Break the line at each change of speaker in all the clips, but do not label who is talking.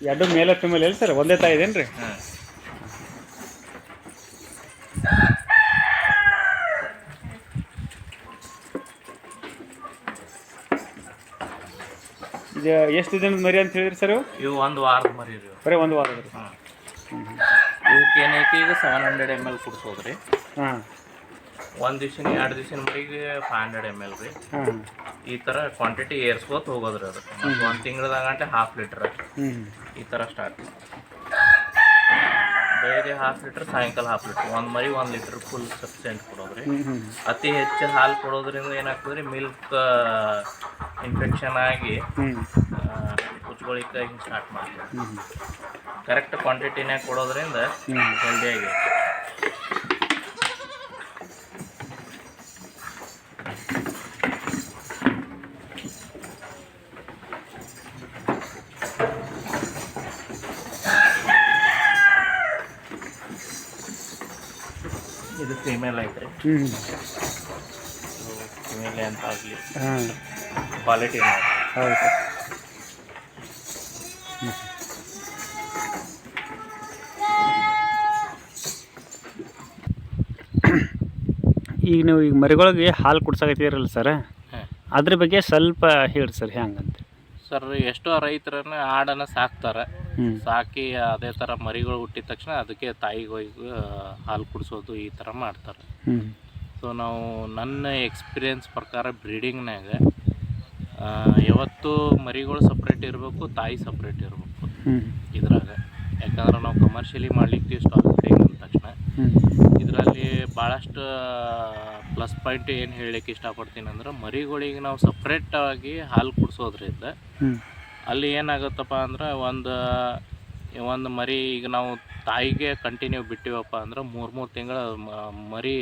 ಎರಡು ಮೇಲ ಫಿಮೇಲ್ ಎಲ್ಲಿ ಸರ್ ಒಂದೇ ತಾಯಿ ಇದೇನ್ರಿ?
ಹಾಂ.
ಇದು ಎಷ್ಟು ದಿನದ ಮರಿ ಅಂತ ಹೇಳಿದ್ರಿ ಸರ್ ಇವು?
ಒಂದು ವಾರದ ಮರಿ ರೀ
ಬರೀ ಒಂದು ವಾರ ರೀ
ಇವಕ್ಕೆ ಏನೈತಿ ಈಗ ಸೆವೆನ್ ಹಂಡ್ರೆಡ್ ಎಂ ಎಲ್ ಕುಡಿಸೋದು ರೀ
ಹಾಂ.
ಒಂದು ದಿವ್ಸ ಎರಡು ದಿವ್ಸಿನ ಮರಿಗೆ ಫೈವ್ ಹಂಡ್ರೆಡ್ ಎಂ ಎಲ್ ರೀ.
ಹಾಂ.
ಈ ತರ ಕ್ವಾಂಟಿಟಿ ಏರ್ಸ್ಕೋತ ಹೋಗೋದ್ರಿ ಅದು. ಒಂದು ತಿಂಗಳದಾಗ ಗಂಟೆ ಹಾಫ್ ಲೀಟ್ರ್ ಈ ತರ ಸ್ಟಾರ್ಟ್ ಬೆಳಿಗ್ಗೆ ಹಾಫ್ ಲೀಟ್ರ್ ಸಾಯಂಕಾಲ ಹಾಫ್ ಲೀಟ್ರ್ ಒಂದು ಮರಿ ಒಂದು ಲೀಟ್ರ್ ಫುಲ್ ಸಬ್ಸೆಂಟ್ ಕೊಡೋದ್ರಿ. ಅತಿ ಹೆಚ್ಚು ಹಾಲು ಕೊಡೋದ್ರಿಂದ ಏನಾಗ್ತದ್ರಿ ಮಿಲ್ಕ್ ಇನ್ಫೆಕ್ಷನ್ ಆಗಿ ಕುಚ್ಕೊಳಿಕ್ಕೆ ಹಿಂಗೆ ಸ್ಟಾರ್ಟ್ ಮಾಡ್ತೀವಿ. ಕರೆಕ್ಟ್ ಕ್ವಾಂಟಿಟಿನಾಗ ಕೊಡೋದ್ರಿಂದ
ಹೆಲ್ದಿ
ಹೆಲ್ದಿಯಾಗಿ ಇದು ಫೀಮೇಲ್ ಐತ್ರಿ
ಹ್ಞೂ
ಫೀಮೇಲ್ ಅಂತ ಆಗಲಿ.
ಹಾಂ.
ಕ್ವಾಲಿಟಿ
ಹೌದು. ಸರ್ ಈಗ ನೀವು ಈಗ ಮರಿಗಳಿಗೆ ಹಾಲು ಕುಡ್ಸಕತ್ತೀರಲ್ಲ ಸರ್?
ಹಾಂ.
ಅದ್ರ ಬಗ್ಗೆ ಸ್ವಲ್ಪ ಹೇಳಿ ಸರ್ ಹೆಂಗಂತ.
ಸರ್ ಎಷ್ಟೋ ರೈತರನ್ನ ಆಡನ್ನ ಸಾಕ್ತಾರೆ. ಸಾಕಿ ಅದೇ ಥರ ಮರಿಗಳು ಹುಟ್ಟಿದ ತಕ್ಷಣ ಅದಕ್ಕೆ ತಾಯಿಗೆ ಹೋಗಿ ಹಾಲು ಕುಡಿಸೋದು ಈ ಥರ ಮಾಡ್ತಾರೆ. ಸೊ ನಾವು ನನ್ನ ಎಕ್ಸ್ಪೀರಿಯನ್ಸ್ ಪ್ರಕಾರ ಬ್ರೀಡಿಂಗ್ನಾಗ ಯಾವತ್ತು ಮರಿಗಳು ಸಪ್ರೇಟ್ ಇರಬೇಕು ತಾಯಿ ಸಪ್ರೇಟ್ ಇರಬೇಕು. ಇದ್ರಾಗ. ಯಾಕಂದ್ರೆ ನಾವು ಕಮರ್ಷಿಯಲಿ ಮಾಡ್ಲಿಕ್ಕೆ ಸ್ಟಾಕ್ ಬ್ರೀಡಿಂಗ್ ಅಂದ ತಕ್ಷಣ. ಇದರಲ್ಲಿ ಭಾಳಷ್ಟು ಪ್ಲಸ್ ಪಾಯಿಂಟ್ ಏನು ಹೇಳಲಿಕ್ಕೆ ಇಷ್ಟಪಡ್ತೀನಿ ಅಂದ್ರೆ ಮರಿಗಳಿಗೆ ನಾವು ಸಪ್ರೇಟಾಗಿ ಹಾಲು ಕುಡಿಸೋದ್ರಿಂದ ಅಲ್ಲಿ ಏನಾಗುತ್ತಪ್ಪ ಅಂದ್ರೆ ಒಂದು ಒಂದು ಮರಿ ಈಗ ನಾವು ತಾಯಿಗೆ ಕಂಟಿನ್ಯೂ ಬಿಟ್ಟಿವಪ್ಪ ಅಂದ್ರೆ ಮೂರು ಮೂರು ತಿಂಗಳ ಮರಿ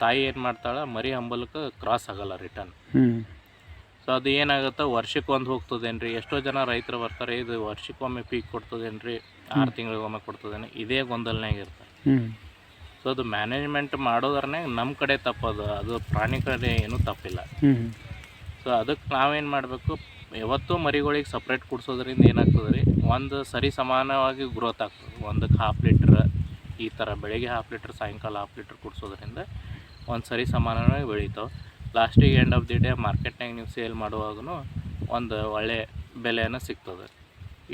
ತಾಯಿ ಏನು ಮಾಡ್ತಾಳೆ ಮರಿ ಹಂಬಲಕ್ಕೆ ಕ್ರಾಸ್ ಆಗಲ್ಲ ರಿಟರ್ನ್ ಸೊ ಅದು ಏನಾಗುತ್ತೆ ವರ್ಷಕ್ಕೆ ಒಂದು ಹೋಗ್ತದೇನ್ರಿ? ಎಷ್ಟೋ ಜನ ರೈತರು ಬರ್ತಾರೆ ಇದು ವರ್ಷಕ್ಕೊಮ್ಮೆ ಪೀಕ್ ಕೊಡ್ತದೇನ್ರಿ? ಆರು ತಿಂಗಳಿಗೊಮ್ಮೆ ಕೊಡ್ತದೇನು ಇದೇ ಗೊಂದಲನಾಗ ಇರ್ತದೆ
ಹ್ಞೂ
ಸೊ ಅದು ಮ್ಯಾನೇಜ್ಮೆಂಟ್ ಮಾಡೋದ್ರೇ ನಮ್ಮ ಕಡೆ ತಪ್ಪದು. ಅದು ಪ್ರಾಣಿ ಕಡೆ ಏನೂ ತಪ್ಪಿಲ್ಲ. ಸೊ ಅದಕ್ಕೆ ನಾವೇನು ಮಾಡಬೇಕು? ಯಾವತ್ತೂ ಮರಿಗಳಿಗೆ ಸಪ್ರೇಟ್ ಕುಡಿಸೋದ್ರಿಂದ ಏನಾಗ್ತದೆ ರೀ? ಒಂದು ಸರಿ ಸಮಾನವಾಗಿ ಗ್ರೋತ್ ಆಗ್ತದೆ. ಒಂದಕ್ಕೆ ಹಾಫ್ ಲೀಟ್ರ್ ಈ ಥರ ಬೆಳಿಗ್ಗೆ ಹಾಫ್ ಲೀಟ್ರ್ ಸಾಯಂಕಾಲ ಹಾಫ್ ಲೀಟ್ರ್ ಕುಡಿಸೋದ್ರಿಂದ ಒಂದು ಸರಿ ಸಮಾನವಾಗಿ ಬೆಳೀತಾವೆ. ಲಾಸ್ಟಿಗೆ ಎಂಡ್ ಆಫ್ ದಿ ಡೇ ಮಾರ್ಕೆಟ್ನಾಗ ನೀವು ಸೇಲ್ ಮಾಡುವಾಗೂ ಒಂದು ಒಳ್ಳೆ ಬೆಲೆಯನ್ನು ಸಿಗ್ತದೆ.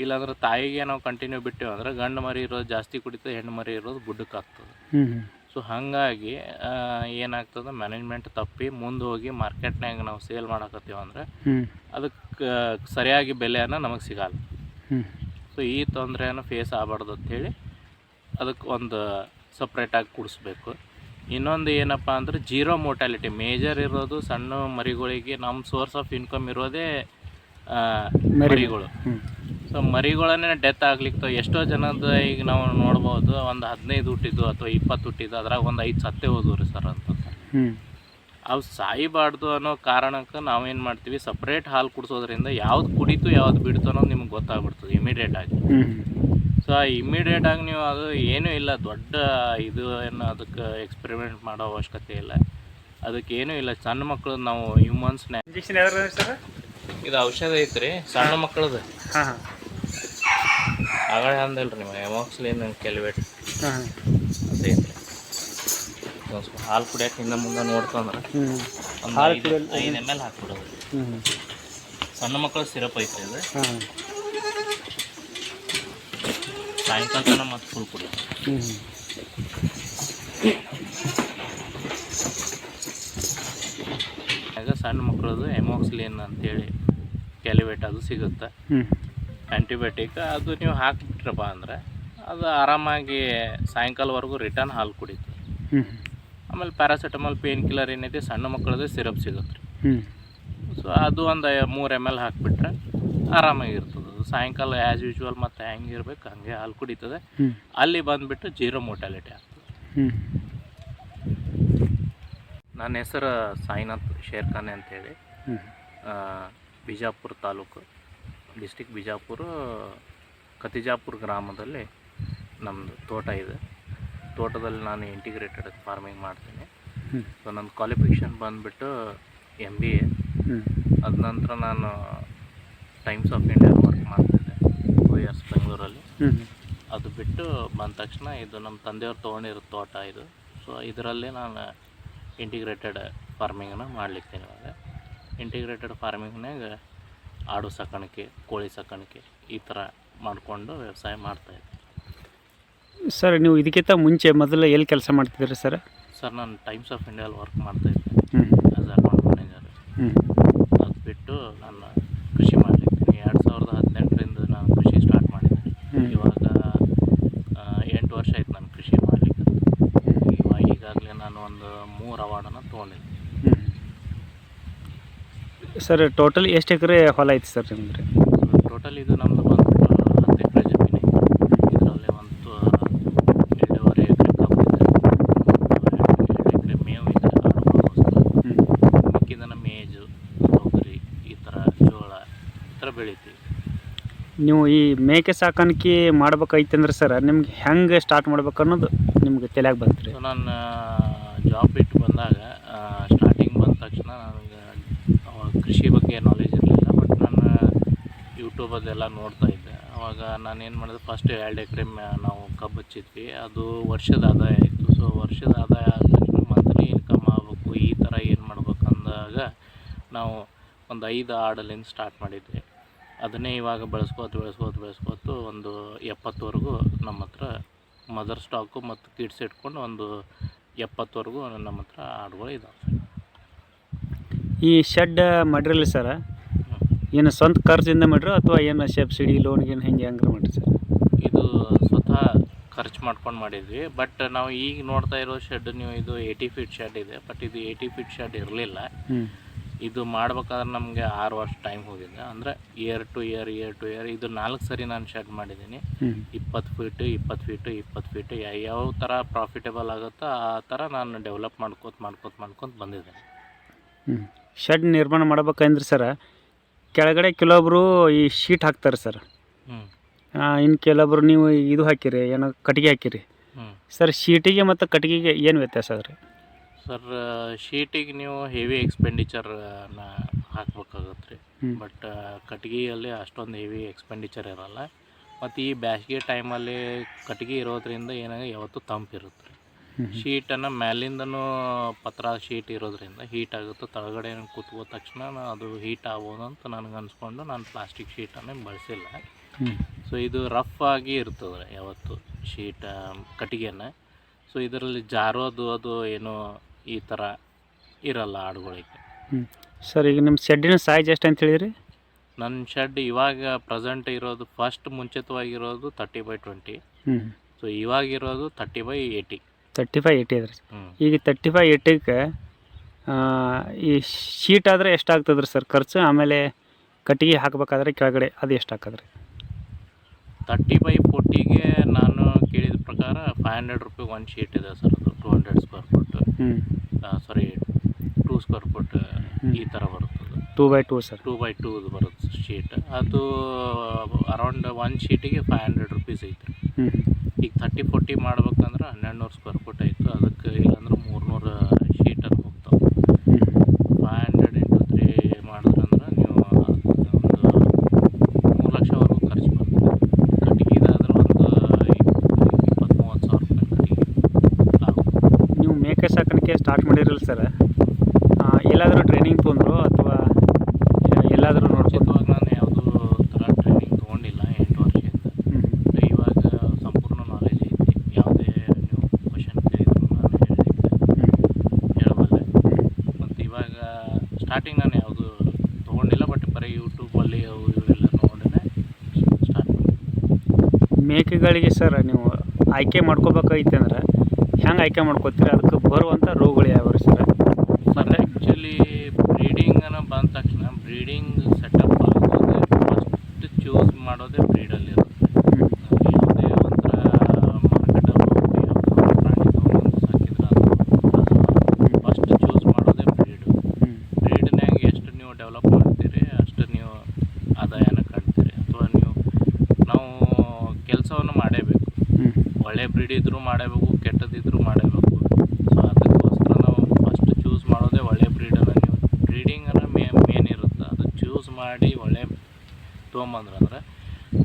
ಇಲ್ಲಾಂದ್ರೆ ತಾಯಿಗೆ ನಾವು ಕಂಟಿನ್ಯೂ ಬಿಟ್ಟೇವೆ ಅಂದ್ರೆ ಗಂಡು ಮರಿ ಇರೋದು ಜಾಸ್ತಿ ಕುಡಿತದೆ ಹೆಣ್ಣು ಮರಿ ಇರೋದು ಬುಡ್ಡಕ್ಕೆ ಆಗ್ತದೆ ಸೊ ಹಾಗಾಗಿ ಏನಾಗ್ತದೆ ಮ್ಯಾನೇಜ್ಮೆಂಟ್ ತಪ್ಪಿ ಮುಂದೆ ಹೋಗಿ ಮಾರ್ಕೆಟ್ನಾಗ ನಾವು ಸೇಲ್ ಮಾಡಕತ್ತೀವಿ ಅಂದ್ರೆ
ಹ್ಞೂ
ಅದಕ್ಕೆ ಸರಿಯಾಗಿ ಬೆಲೆಯನ್ನು ನಮಗೆ ಸಿಗಲ್ಲ. ಸೊ ಈ ತೊಂದರೆಯನ್ನು ಫೇಸ್ ಆಗಬಾರ್ದು ಅಂಥೇಳಿ ಅದಕ್ಕೆ ಒಂದು ಸಪ್ರೇಟಾಗಿ ಕೂಡಿಸ್ಬೇಕು. ಇನ್ನೊಂದು ಏನಪ್ಪ ಅಂದ್ರೆ ಜೀರೋ ಮೋಟಾಲಿಟಿ ಮೇಜರ್ ಇರೋದು ಸಣ್ಣ ಮರಿಗಳಿಗೆ ನಮ್ಮ ಸೋರ್ಸ್ ಆಫ್ ಇನ್ಕಮ್ ಇರೋದೇ ಮರಿಗಳು. ಸೊ ಮರಿಗಳನ್ನೇ ಡೆತ್ ಆಗ್ಲಿಕ್ಕೆ ಎಷ್ಟೋ ಜನದ ಈಗ ನಾವು ನೋಡ್ಬೋದು ಒಂದು ಹದಿನೈದು ಹುಟ್ಟಿದ್ದು ಅಥವಾ ಇಪ್ಪತ್ತು ಹುಟ್ಟಿದ್ದು ಅದ್ರಾಗ ಒಂದು ಐದು ಸತ್ತೆ ಹೋದ್ವು ರೀ ಸರ್ ಅಂತ. ಅವು ಸಾಯಿಬಾರ್ದು ಅನ್ನೋ ಕಾರಣಕ್ಕೆ ನಾವೇನು ಮಾಡ್ತೀವಿ? ಸಪ್ರೇಟ್ ಹಾಲು ಕುಡಿಸೋದ್ರಿಂದ ಯಾವ್ದು ಕುಡಿತು ಯಾವ್ದು ಬಿಡ್ತು ಅನ್ನೋದು ನಿಮ್ಗೆ ಗೊತ್ತಾಗ್ಬಿಡ್ತದೆ ಇಮಿಡಿಯೇಟ್ ಆಗಿ.
ಹ್ಞೂ
ಸೊ ಇಮಿಡಿಯೇಟ್ ಆಗಿ ನೀವು ಅದು ಏನೂ ಇಲ್ಲ. ದೊಡ್ಡ ಇದು ಏನು ಅದಕ್ಕೆ ಎಕ್ಸ್ಪೆರಿಮೆಂಟ್ ಮಾಡೋ ಅವಶ್ಯಕತೆ ಇಲ್ಲ. ಅದಕ್ಕೆ ಏನೂ ಇಲ್ಲ. ಸಣ್ಣ ಮಕ್ಕಳು ನಾವು ಹ್ಯೂಮನ್ಸ್
ಇಂಜೆಕ್ಷನ್ ಯಾವ್ದಾರ ಸರ್?
ಇದು ಔಷಧ ಐತ್ರಿ. ಸಣ್ಣ ಮಕ್ಕಳದು
ಹಾಂ ಹಾಂ.
ಆಗಳೆ ಅಂದಿಲ್ಲ ರೀ ಎಮಾಕ್ಸ್ಲಿನ್ ಕೆಲ್ವೇಟ್
ಹಾಂ.
ಒಂದ್ ಸ್ವಲ್ಪ ಹಾಲು ಕುಡಿಯೋಕೆ ಹಿಂದೆ ಮುಂದೆ ನೋಡ್ತಂದ್ರೆ
ಹ್ಞೂ
ಒಂದು
ಹಾಲು
ಐದು
ಕುಡಿಯಲ್-
ಐದು ಎಂ ಎಲ್ ಹಾಕ್ಬಿಡೋದು.
ಹ್ಞೂ
ಸಣ್ಣ ಮಕ್ಕಳ ಸಿರಪ್ ಐತೆ ಇದು.
ಹಾಂ.
ಸಾಯಂಕಾಲ ತನಕ ಮತ್ತೆ ಫುಲ್ ಕುಡಿ
ಹ್ಞೂ
ಆಗ ಸಣ್ಣ ಮಕ್ಕಳದು ಎಮೋಕ್ಸ್ಲಿನ್ ಅಂತೇಳಿ ಕ್ಯಾಲಿವೇಟ್ ಅದು ಸಿಗುತ್ತೆ.
ಹ್ಞೂ
ಆ್ಯಂಟಿಬಯೋಟಿಕ್ ಅದು ನೀವು ಹಾಕಿಬಿಟ್ರಪ್ಪ ಅಂದರೆ ಅದು ಆರಾಮಾಗಿ ಸಾಯಂಕಾಲವರೆಗೂ ರಿಟರ್ನ್ ಹಾಲು ಕುಡಿತು ಆಮೇಲೆ ಪ್ಯಾರಾಸಿಟಮಾಲ್ ಪೇನ್ ಕಿಲ್ಲರ್ ಏನಿದೆ ಸಣ್ಣ ಮಕ್ಕಳದ್ದು ಸಿರಪ್ ಸಿಗುತ್ತೆ. ರೀ ಸೊ ಅದು ಒಂದು ಮೂರು ಎಂ ಎಲ್ ಹಾಕಿಬಿಟ್ರೆ ಆರಾಮಾಗಿರ್ತದೆ ಅದು ಸಾಯಂಕಾಲ ಆ್ಯಸ್ ಯೂಶ್ವಲ್ ಮತ್ತು ಹೆಂಗೆ ಇರಬೇಕು ಹಂಗೆ ಹಾಲು ಕುಡಿತದೆ. ಅಲ್ಲಿ ಬಂದುಬಿಟ್ಟು ಜೀರೋ ಮೋಟಾಲಿಟಿ ಆಗ್ತದೆ. ನನ್ನ ಹೆಸರು ಸಾಯಿನಾಥ್ ಶೇರ್ಖಾನೆ ಅಂತೇಳಿ. ಬಿಜಾಪುರ ತಾಲೂಕು. ಡಿಸ್ಟಿಕ್ ಬಿಜಾಪುರ ಕತಿಜಾಪುರ ಗ್ರಾಮದಲ್ಲಿ ನಮ್ಮದು ತೋಟ ಇದೆ. ತೋಟದಲ್ಲಿ ನಾನು ಇಂಟಿಗ್ರೇಟೆಡ್ ಫಾರ್ಮಿಂಗ್ ಮಾಡ್ತೀನಿ. ಸೊ ನನ್ನ ಕ್ವಾಲಿಫಿಕೇಷನ್ ಬಂದುಬಿಟ್ಟು ಎಂ ಬಿ ಎ ಅದ ನಂತರ ನಾನು ಟೈಮ್ಸ್ ಆಫ್ ಇಂಡಿಯಾ ವರ್ಕ್ ಮಾಡ್ತಿದ್ದೆ.
ಹ್ಞೂ
ಅದು ಬಿಟ್ಟು ಬಂದ ತಕ್ಷಣ ಇದು ನಮ್ಮ ತಂದೆಯವ್ರು ತೊಗೊಂಡಿರೋ ತೋಟ ಇದು. ಸೊ ಇದರಲ್ಲಿ ನಾನು ಇಂಟಿಗ್ರೇಟೆಡ್ ಫಾರ್ಮಿಂಗನ್ನ ಮಾಡ್ಲಿಕ್ತೀನಿ ಇವಾಗ. ಇಂಟಿಗ್ರೇಟೆಡ್ ಫಾರ್ಮಿಂಗ್ನಾಗ ಆಡು ಸಾಕಾಣಿಕೆ ಕೋಳಿ ಸಾಕಾಣಿಕೆ ಈ ಥರ ಮಾಡಿಕೊಂಡು ವ್ಯವಸಾಯ ಮಾಡ್ತಾ ಇದ್ದೀನಿ
ಸರ್ ನೀವು ಇದಕ್ಕಿಂತ ಮುಂಚೆ ಮೊದಲು ಎಲ್ಲಿ ಕೆಲಸ ಮಾಡ್ತಿದ್ದೀರಿ ಸರ್?
ಸರ್ ನಾನು ಟೈಮ್ಸ್ ಆಫ್ ಇಂಡಿಯಲ್ಲಿ ವರ್ಕ್ ಮಾಡ್ತಾಯಿದ್ದೆ
ಇದ್ದೆ.
ಆ್ಯಸ್ ಅಕೌಂಟ್ ಮ್ಯಾನೇಜರ್ ಅದು ಬಿಟ್ಟು ನಾನು ಕೃಷಿ ಮಾಡಲಿಕ್ಕೆ ಎರಡು ಸಾವಿರದ ಹದಿನೆಂಟರಿಂದ ನಾನು ಕೃಷಿ ಸ್ಟಾರ್ಟ್ ಮಾಡಿದ್ದೆ.
ಹ್ಮ್.
ಇವಾಗ ಆ, ಎಂಟು ವರ್ಷ ಆಯ್ತು ನಾನು ಕೃಷಿ ಮಾಡಲಿಕ್ಕೆ ಇವಾಗ ಈಗಾಗಲೇ ನಾನು ಒಂದು ಮೂರು ಅವಾರ್ಡನ್ನು ತೊಗೊಂಡಿದ್ದೆ
ಹ್ಞೂ ಸರ್ ಟೋಟಲ್ ಎಷ್ಟು ಎಕರೆ ಹೊಲ ಐತಿ ಸರ್ ನಿಮ್ದು ರೀ?
ಟೋಟಲ್ ಇದು ನಮ್ಮದು ಬಂದು ಹತ್ತು ಎಕರೆ ಜಮೀನು ಐತೆ. ಇದರಲ್ಲಿ ಒಂದು ಎರಡೂವರೆ ಎಕರೆ ಕಬ್ಬು ಇದೆ. ಎರಡು ಎಕರೆ ಮೇವು ಇದೆ. ಆಡುಗಳಿಗೋಸ್ಕರ ಮೇಜು ತೊಗರಿ ಈ ಥರ ಜೋಳ ಈ ಥರ ಬೆಳಿತೀವಿ.
ನೀವು ಈ ಮೇಕೆ ಸಾಕಾಣಿಕೆ ಮಾಡ್ಬೇಕೈತಂದ್ರೆ ಸರ್ ನಿಮ್ಗೆ ಹೆಂಗೆ ಸ್ಟಾರ್ಟ್ ಮಾಡ್ಬೇಕು ಅನ್ನೋದು ನಿಮ್ಗೆ ತಲೆಯಾಗ ಬಂತು ರೀ?
ನಾನು ಜಾಬ್ ಬಿಟ್ಟು ಬಂದಾಗ ಸ್ಟಾರ್ಟಿಂಗ್ ಬಂದ ತಕ್ಷಣ ಅವಾಗ ಕೃಷಿ ಬಗ್ಗೆ ನಾಲೆಜ್ ಇರಲಿಲ್ಲ ಬಟ್ ನಾನು ಯೂಟ್ಯೂಬಲ್ಲೆಲ್ಲ ನೋಡ್ತಾ ಇದ್ದೆ. ಅವಾಗ ನಾನು ಏನು ಮಾಡಿದೆ ಫಸ್ಟ್ ಎರಡು ಎಕರೆ ನಾವು ಕಬ್ಬು ಹಚ್ಚಿದ್ವಿ. ಅದು ವರ್ಷದ ಆದಾಯ ಇತ್ತು. ಸೊ ವರ್ಷದ ಆದಾಯ ಆದ ತಕ್ಷಣ ಮಂತ್ಲಿ ಇನ್ಕಮ್ ಆಗಬೇಕು, ಈ ಥರ ಏನು ಮಾಡ್ಬೇಕು ಅಂದಾಗ ನಾವು ಒಂದು ಐದು ಆಡಲಿಂದ ಸ್ಟಾರ್ಟ್ ಮಾಡಿದ್ವಿ. ಅದನ್ನೇ ಇವಾಗ ಬೆಳೆಸ್ಕೋತ ಬೆಳೆಸ್ಕೋತ, ಬೆಳೆಸ್ಕೋತು ಒಂದು ಎಪ್ಪತ್ತುವರೆಗೂ ನಮ್ಮ ಹತ್ರ ಮದರ್ ಸ್ಟಾಕು ಮತ್ತು ಕಿಡ್ಸ್ ಇಟ್ಕೊಂಡು ಒಂದು ಎಪ್ಪತ್ತವರೆಗೂ ನಮ್ಮ ಹತ್ರ ಆಡುಗಳು ಇದಾವೆ.
ಈ ಶೆಡ್ ಮಾಡಿರಲಿ ಸರ್ ಏನು ಸ್ವಂತ ಖರ್ಚಿಂದ ಮಾಡಿರೋ ಅಥವಾ ಏನು ಸಬ್ಸಿಡಿ ಲೋನ್ ಗೀನ್ ಹೆಂಗೆ ಹೆಂಗೆ ಮಾಡಿರಿ ಸರ್
ಇದು ಸ್ವತಃ ಖರ್ಚು ಮಾಡ್ಕೊಂಡು ಮಾಡಿದ್ವಿ. ಬಟ್ ನಾವು ಈಗ ನೋಡ್ತಾ ಇರೋ ಶೆಡ್ ನೀವು ಇದು ಏಯ್ಟಿ ಫೀಟ್ ಶೆಡ್ ಇದೆ. ಬಟ್ ಇದು ಏಯ್ಟಿ ಫೀಟ್ ಶೆಡ್ ಇರಲಿಲ್ಲ. ಇದು ಮಾಡ್ಬೇಕಾದ್ರೆ ನಮಗೆ ಆರು ವರ್ಷ ಟೈಮ್ ಹೋಗಿದೆ. ಅಂದರೆ year to year year to year ಇದು ನಾಲ್ಕು ಸರಿ ನಾನು ಶೆಡ್ ಮಾಡಿದ್ದೀನಿ. ಇಪ್ಪತ್ತು ಫೀಟು ಇಪ್ಪತ್ತು ಫೀಟು ಇಪ್ಪತ್ತು ಫೀಟು ಯಾವ ಥರ ಪ್ರಾಫಿಟೇಬಲ್ ಆಗುತ್ತೋ ಆ ಥರ ನಾನು ಡೆವಲಪ್ ಮಾಡ್ಕೋತ ಮಾಡ್ಕೋತ ಮಾಡ್ಕೊತ ಬಂದಿದ್ದೇನೆ.
ಶೆಡ್ ನಿರ್ಮಾಣ ಮಾಡ್ಬೇಕಂದ್ರೆ ಸರ್ ಕೆಳಗಡೆ ಕೆಲವೊಬ್ಬರು ಈ ಶೀಟ್ ಹಾಕ್ತಾರೆ ಸರ್. ಇನ್ನು ಕೆಲವೊಬ್ರು ನೀವು ಇದು ಹಾಕಿರಿ ಏನೋ ಕಟ್ಟಿಗೆ ಹಾಕಿರಿ. ಸರ್ ಶೀಟಿಗೆ ಮತ್ತು ಕಟ್ಟಿಗೆಗೆ ಏನು ವ್ಯತ್ಯಾಸ ರೀ
ಸರ್ ಶೀಟಿಗೆ ನೀವು ಹೆವಿ ಎಕ್ಸ್ಪೆಂಡಿಚರ್ನ ಹಾಕ್ಬೇಕಾಗತ್ತೆ ರೀ ಬಟ್ ಕಟ್ಟಿಗೆಯಲ್ಲಿ ಅಷ್ಟೊಂದು ಹೆವಿ ಎಕ್ಸ್ಪೆಂಡಿಚರ್ ಇರಲ್ಲ. ಮತ್ತು ಈ ಬ್ಯಾಸ್ಗೆ ಟೈಮಲ್ಲಿ ಕಟ್ಟಿಗೆ ಇರೋದ್ರಿಂದ ಏನಾಗ ಯಾವತ್ತೂ ತಂಪಿರುತ್ತೆ ಶೀಟನ್ನು ಮ್ಯಾಲಿಂದನೂ ಪತ್ರ ಶೀಟ್ ಇರೋದ್ರಿಂದ ಹೀಟ್ ಆಗುತ್ತೆ. ತಳಗಡೆ ಕೂತ್ಕೋ ತಕ್ಷಣ ಅದು ಹೀಟ್ ಆಗ್ಬೋದು ಅಂತ ನನಗೆ ಅನಿಸ್ಕೊಂಡು ನಾನು ಪ್ಲಾಸ್ಟಿಕ್ ಶೀಟನ್ನು ಬಳಸಿಲ್ಲ. ಸೊ ಇದು ರಫ್ ಆಗಿ ಇರ್ತದೆ ಯಾವತ್ತು ಶೀಟ್ ಕಟ್ಟಿಗೆನ. ಸೊ ಇದರಲ್ಲಿ ಜಾರೋದು ಅದು ಏನು ಈ ಥರ ಇರಲ್ಲ ಆಡುಗಳಿಗೆ.
ಸರ್ ಈಗ ನಿಮ್ಮ ಶೆಡ್ಡಿನ ಸೈಜ್ ಎಷ್ಟು ಅಂತ ಹೇಳಿರಿ
ನನ್ನ ಶೆಡ್ ಇವಾಗ ಪ್ರೆಸೆಂಟ್ ಇರೋದು ಫಸ್ಟ್ ಮುಂಚಿತವಾಗಿರೋದು thirty by twenty so ಇವಾಗಿರೋದು thirty by eighty
thirty five eighty
ಅದ್ರಿ
ಈಗ ತರ್ಟಿ ಫೈ ಏಯ್ಟಿಗೆ ಈ ಶೀಟ್ ಆದರೆ ಎಷ್ಟು ರೀ ಸರ್ ಖರ್ಚು? ಆಮೇಲೆ ಕಟ್ಟಿಗೆ ಹಾಕಬೇಕಾದ್ರೆ ಕೆಳಗಡೆ ಅದು ಎಷ್ಟು ಹಾಕದ್ರಿ
ತರ್ಟಿ ಬೈ ಫೋರ್ಟಿಗೆ ನಾನು ಕೇಳಿದ ಪ್ರಕಾರ ಫೈವ್ ಹಂಡ್ರೆಡ್ ರುಪಿ ಒಂದು ಶೀಟ್ ಇದೆ ಸರ್ ಅದು two hundred square foot sorry two square foot ಈ ಥರ ಬರುತ್ತದೆ
two by two sir
two by two ಬರುತ್ತೆ ಶೀಟ್ ಅದು ಅರೌಂಡ್ ಒನ್ ಶೀಟಿಗೆ ಫೈವ್ ಹಂಡ್ರೆಡ್ ರುಪೀಸ್ ಐತೆ. ಈಗ ತರ್ಟಿ ಫೋರ್ಟಿ ಮಾಡ್ಬೇಕಂದ್ರೆ ಹನ್ನೆರಡು ನೂರು ಸ್ಕ್ವೇರ್ ಫುಟ್ ಆಯಿತು ಅದಕ್ಕೆ ಇಲ್ಲಾಂದ್ರೆ ಮೂರ್ನೂರು ಶೀಟನ್ನು ಹೋಗ್ತಾವೆ.
ಹ್ಞೂ
ಫೈವ್ ಹಂಡ್ರೆಡ್ ಇಂಟು ತ್ರೀ ಮಾಡಿದ್ರಂದ್ರೆ ನೀವು ಒಂದು ಮೂರು ಲಕ್ಷವರೆಗೂ ಖರ್ಚು ಬರ್ತದೆ ಕಟ್ಟಿಗೆದಾದ್ರೆ ಒಂದು ಇಪ್ಪತ್ತು ಮೂವತ್ತು ಸಾವಿರ ರೂಪಾಯಿ ಕಟ್ಟಿಗೆ
ನೀವು ಮೇಕೆ ಸಾಕಾಣಿಕೆ ಸ್ಟಾರ್ಟ್ ಮಾಡಿರಲ್ಲ ಸರ್ ಎಲ್ಲಾದರೂ ಟ್ರೈನಿಂಗ್ ತೊಂದರು ಅಥವಾ ಎಲ್ಲಾದರೂ ನೋಡ್ಕೊಂಡು
ಮುಂಚಿತವಾಗಿ ನಾನು ಯಾವುದೂ ಥರ ಟ್ರೈನಿಂಗ್ ತೊಗೊಂಡಿಲ್ಲ ಎಂಟು ವರ್ಷದಿಂದ
ಹ್ಞೂ
ಇವಾಗ ಸಂಪೂರ್ಣ ನಾಲೆಜ್ ಐತಿ ಯಾವುದೇ ನೀವು ಕ್ವಶನ್ ಕೇಳಿದ್ರು ನಾನು ಹೇಳಲಿಕ್ಕೆ ಹೇಳಬಲ್ಲೆ ಮತ್ತು ಇವಾಗ ಸ್ಟಾರ್ಟಿಂಗ್ ನಾನು ಯಾವುದು ತೊಗೊಂಡಿಲ್ಲ ಬಟ್ ಬರೀ ಯೂಟ್ಯೂಬಲ್ಲಿ ಅವು ಇವೆಲ್ಲ ನೋಡಿನೇ ಸ್ಟಾರ್ಟ್ ಮಾಡಿದೆ
ಮೇಕೆಗಳಿಗೆ ಸರ್ ನೀವು ಆಯ್ಕೆ ಮಾಡ್ಕೋಬೇಕೈತೆ ಅಂದ್ರೆ ಹೆಂಗೆ ಆಯ್ಕೆ ಮಾಡ್ಕೋತೀರಿ? ಅದಕ್ಕೆ ಬರುವಂಥ ರೋಗಗಳು ಯಾವ್ಯಾವ ರೀ ಸರ್
ಸರ್ ಆ್ಯಕ್ಚುಲಿ ಬ್ರೀಡಿಂಗನ್ನು ಬಂದ ತಕ್ಷಣ ಬ್ರೀಡಿಂಗ್ ಸೆಟಪ್ ಆಗೋದೇ ಫಸ್ಟ್ ಚೂಸ್ ಮಾಡೋದೇ ಬ್ರೀಡಲ್ಲಿ ಯಾವುದೇ ಒಂಥರ ಮಾರ್ಕೆಟಲ್ಲಿ ಪ್ರಾಣಿ ತೊಗೊಂಡು ಸಾಕಿದ್ರೆ ಅದು ಫಸ್ಟ್ ಚೂಸ್ ಮಾಡೋದೇ ಬ್ರೀಡು ಬ್ರೀಡ್ನ್ಯಾಗ ಎಷ್ಟು ನೀವು ಡೆವಲಪ್ ಮಾಡ್ತೀರಿ ಅಷ್ಟು ನೀವು ಆದಾಯನ ಕಾಣ್ತೀರಿ ಅಥವಾ ನೀವು ನಾವು ಕೆಲಸವನ್ನು ಮಾಡೇಬೇಕು. ಒಳ್ಳೆ ಬ್ರೀಡ್ ಇದ್ದರೂ ಮಾಡಬೇಕು ಕೆಟ್ಟದಿದ್ದರೂ ಮಾಡಬೇಕು. ಸೊ ಅದಕ್ಕೋಸ್ಕರ ನಾವು ಫಸ್ಟ್ ಚೂಸ್ ಮಾಡೋದೇ ಒಳ್ಳೆ ಬ್ರೀಡನ್ನು ನೀವು. ಬ್ರೀಡಿಂಗನ್ನು ಮೇ ಮೇನ್ ಇರುತ್ತೆ. ಅದು ಚೂಸ್ ಮಾಡಿ ಒಳ್ಳೆ ತೊಗೊಂಬಂದ್ರಂದ್ರೆ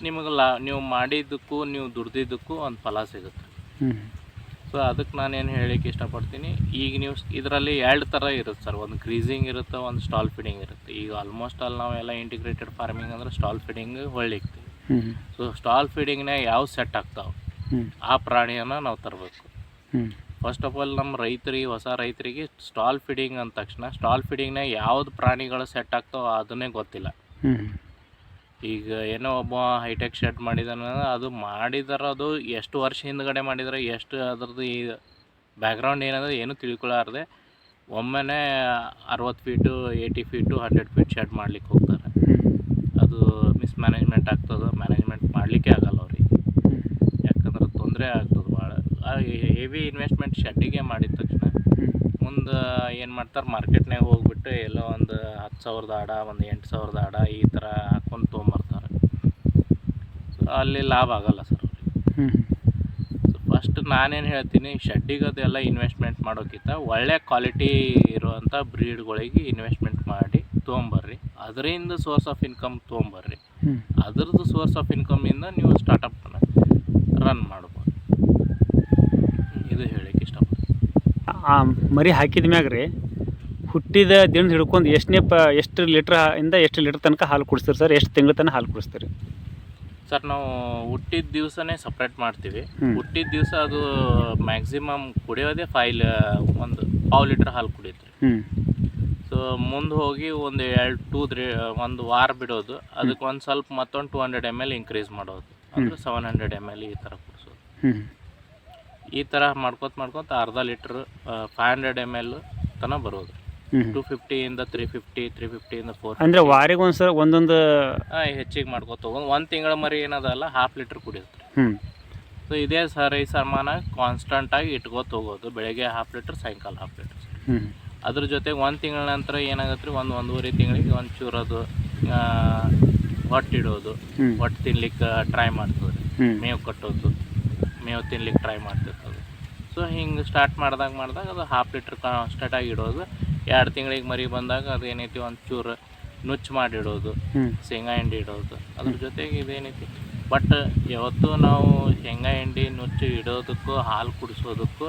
ನಿಮಗೆ ಲಾ ನೀವು ಮಾಡಿದ್ದಕ್ಕೂ ನೀವು ದುಡ್ದಿದ್ದಕ್ಕೂ ಒಂದು ಫಲ ಸಿಗುತ್ತೆ. ಸೊ ಅದಕ್ಕೆ ನಾನೇನು ಹೇಳಕ್ಕೆ ಇಷ್ಟಪಡ್ತೀನಿ ಈಗ ನೀವು ಇದರಲ್ಲಿ ಎರಡು ಥರ ಇರುತ್ತೆ ಸರ್. ಒಂದು ಗ್ರೀಸಿಂಗ್ ಇರುತ್ತೆ ಒಂದು ಸ್ಟಾಲ್ ಫೀಡಿಂಗ್ ಇರುತ್ತೆ. ಈಗ ಆಲ್ಮೋಸ್ಟ್ ಅಲ್ಲಿ ನಾವೆಲ್ಲ ಇಂಟಿಗ್ರೇಟೆಡ್ ಫಾರ್ಮಿಂಗ್ ಅಂದ್ರೆ ಸ್ಟಾಲ್ ಫೀಡಿಂಗ್ ಹೊಳ್ಳಿಕ್ತೀವಿ ಸೊ ಸ್ಟಾಲ್ ಫೀಡಿಂಗ್ನಾಗ ಯಾವ ಸೆಟ್ ಆಗ್ತಾವೆ? ಆ ಪ್ರಾಣಿಯನ್ನು ನಾವು ತರಬೇಕು. ಫಸ್ಟ್ ಆಫ್ ಆಲ್ ನಮ್ಮ ರೈತರಿಗೆ ಹೊಸ ರೈತರಿಗೆ ಸ್ಟಾಲ್ ಫೀಡಿಂಗ್ ಅಂದ ತಕ್ಷಣ ಸ್ಟಾಲ್ ಫೀಡಿಂಗ್ನಾಗ ಯಾವ್ದು ಪ್ರಾಣಿಗಳು ಸೆಟ್ ಆಗ್ತಾವೆ ಅದನ್ನೇ ಗೊತ್ತಿಲ್ಲ. ಈಗ ಏನೋ ಒಬ್ಬ ಹೈಟೆಕ್ ಶೆಡ್ ಮಾಡಿದಾನ ಅದು ಮಾಡಿದಾರ ಅದು ಎಷ್ಟು ವರ್ಷ ಹಿಂದ್ಗಡೆ ಮಾಡಿದ್ರೆ ಎಷ್ಟು ಅದ್ರದ್ದು ಈ ಬ್ಯಾಕ್ಗ್ರೌಂಡ್ ಏನಂದ್ರೆ ಏನು ತಿಳ್ಕೊಳಾರ್ದೆ ಒಮ್ಮೆನೇ ಅರವತ್ತು feet eighty feet hundred feet shed ಮಾಡ್ಲಿಕ್ಕೆ ಹೋಗ್ತಾರೆ. ಮಿಸ್ಮ್ಯಾನೇಜ್ಮೆಂಟ್ ಆಗ್ತದೆ, ಮ್ಯಾನೇಜ್ಮೆಂಟ್ ಮಾಡಲಿಕ್ಕೆ ಆಗಲ್ಲ ಅವ್ರಿಗೆ. ಯಾಕಂದ್ರೆ ತೊಂದರೆ ಆಗ್ತದೆ ಭಾಳ. ಹೆವಿ ಇನ್ವೆಸ್ಟ್ಮೆಂಟ್ ಶೆಡ್ಡಿಗೆ ಮಾಡಿದ ತಕ್ಷಣ ಮುಂದೆ ಏನು ಮಾಡ್ತಾರೆ ಮಾರ್ಕೆಟ್ನಾಗ ಹೋಗ್ಬಿಟ್ಟು ಎಲ್ಲೋ ಒಂದು ಹತ್ತು ಸಾವಿರದ ಆಡ, ಒಂದು ಎಂಟು ಸಾವಿರದ ಆಡ ಈ ಥರ ಹಾಕೊಂಡು ತೊಗೊಂಬರ್ತಾರೆ. ಸೊ ಅಲ್ಲಿ ಲಾಭ ಆಗಲ್ಲ ಸರ್ ಸೊ ಫಸ್ಟ್ ನಾನೇನು ಹೇಳ್ತೀನಿ, ಶೆಡ್ಡಿಗೆ ಅದೆಲ್ಲ ಇನ್ವೆಸ್ಟ್ಮೆಂಟ್ ಮಾಡೋಕ್ಕಿಂತ ಒಳ್ಳೆ ಕ್ವಾಲಿಟಿ ಇರುವಂಥ ಬ್ರೀಡ್ಗಳಿಗೆ ಇನ್ವೆಸ್ಟ್ಮೆಂಟ್ ಮಾಡಿ ತೊಗೊಂಬರ್ರಿ. ಅದರಿಂದ ಸೋರ್ಸ್ ಆಫ್ ಇನ್ಕಮ್ ತೊಗೊಂಬರ್ರಿ. ಅದ್ರದ್ದು ಸೋರ್ಸ್ ಆಫ್ ಇನ್ಕಮಿಂದ ನೀವು ಸ್ಟಾರ್ಟಪ್ನ ರನ್ ಮಾಡ್ಬೋದು. ಇದು ಹೇಳಕ್ಕೆ ಇಷ್ಟಪಡ್ತೀನಿ.
ಮರಿ ಹಾಕಿದ ಮ್ಯಾಗ ರೀ ಹುಟ್ಟಿದ ದಿನ ಹಿಡ್ಕೊಂಡು ಎಷ್ಟನೇ ಪ ಎಷ್ಟು ಲೀಟ್ರ್ ಇಂದ ಎಷ್ಟು ಲೀಟ್ರ್ ತನಕ ಹಾಲು ಕುಡಿಸ್ತೀರಿ ಸರ್? ಎಷ್ಟು ತಿಂಗಳ ತನಕ ಹಾಲು ಕುಡಿಸ್ತೀರಿ?
ಸರ್ ನಾವು ಹುಟ್ಟಿದ ದಿವಸನೇ ಸಪ್ರೇಟ್ ಮಾಡ್ತೀವಿ. ಹುಟ್ಟಿದ ದಿವಸ ಅದು ಮ್ಯಾಕ್ಸಿಮಮ್ ಕುಡಿಯೋದೇ ಫೈಲ್ ಒಂದು ಪಾವು ಲೀಟ್ರ್ ಹಾಲು ಕುಡಿಯುತ್ತೆ ಸೊ ಮುಂದೆ ಹೋಗಿ ಒಂದು ಎರಡು ಟೂ ತ್ರೀ ಒಂದು ವಾರ ಬಿಡೋದು. ಅದಕ್ಕೆ ಒಂದು ಸ್ವಲ್ಪ ಮತ್ತೊಂದು two hundred M L increase ಮಾಡೋದು. ಅಂದರೆ ಸೆವೆನ್ ಹಂಡ್ರೆಡ್ ಎಂ ಎಲ್ ಈ ಥರ ಕುಡಿಸೋದು. ಈ ಥರ ಮಾಡ್ಕೊತ ಮಾಡ್ಕೊತ ಅರ್ಧ litre five hundred M L ತನಕ ಬರೋದು. ಟೂ ಫಿಫ್ಟಿಯಿಂದ ತ್ರೀ ಫಿಫ್ಟಿ ತ್ರೀ ಫಿಫ್ಟಿಯಿಂದ ಫೋರ್
ಅಂದರೆ ವಾರಿಗೆ ಒಂದು ಸಲ ಒಂದೊಂದು
ಹೆಚ್ಚಿಗೆ ಮಾಡ್ಕೊತ ಹೋಗೋದು. ಒಂದು ತಿಂಗಳ ಮರಿ ಏನದಲ್ಲ ಹಾಫ್ ಲೀಟ್ರ್ ಕುಡಿಯುತ್ತೆ. ಸೊ ಇದೇ ಸರಿ ಸಮಾನ ಕಾನ್ಸ್ಟಂಟಾಗಿ ಇಟ್ಕೋತ ಹೋಗೋದು. ಬೆಳಗ್ಗೆ ಹಾಫ್ ಲೀಟ್ರ್ ಸಾಯಂಕಾಲ ಹಾಫ್ ಲೀಟ್ರ್ ಅದ್ರ ಜೊತೆಗೆ ಒಂದು ತಿಂಗಳ ನಂತರ ಏನಾಗತ್ತೆ ರೀ? ಒಂದು ಒಂದೂವರೆ ತಿಂಗಳಿಗೆ ಒಂದು ಚೂರದು ಹೊಟ್ಟಿಡೋದು ಹೊಟ್ಟೆ ತಿನ್ಲಿಕ್ಕೆ ಟ್ರೈ ಮಾಡ್ತದೆ ಮೇವು ಕಟ್ಟೋದು. ಮೇವು ತಿನ್ಲಿಕ್ಕೆ ಟ್ರೈ ಮಾಡ್ತಿರ್ತದೆ ಸೊ ಹಿಂಗೆ ಸ್ಟಾರ್ಟ್ ಮಾಡಿದಾಗ ಮಾಡಿದಾಗ ಅದು ಹಾಫ್ ಲೀಟ್ರ್ ಕಾನ್ಸ್ಟಂಟಾಗಿ ಇಡೋದು. ಎರಡು ತಿಂಗಳಿಗೆ ಮರಿ ಬಂದಾಗ ಅದು ಏನೈತಿ ಒಂದು ಚೂರು ನುಚ್ಚು ಮಾಡಿಡೋದು. ಶೇಂಗಾ ಹಿಂಡಿ ಇಡೋದು. ಅದ್ರ ಜೊತೆಗೆ ಇದೇನೈತಿ? ಬಟ್ ಯಾವತ್ತೂ ನಾವು ಶೇಂಗಾ ಹಿಂಡಿ ನುಚ್ಚು ಇಡೋದಕ್ಕೂ ಹಾಲು ಕುಡಿಸೋದಕ್ಕೂ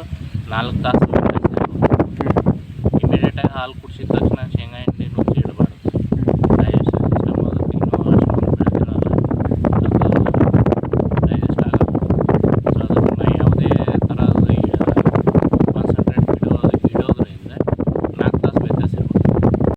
ನಾಲ್ಕು ತಾಸು
ಹ್ಞೂ
ಇಮಿಡಿಯೇಟಾಗಿ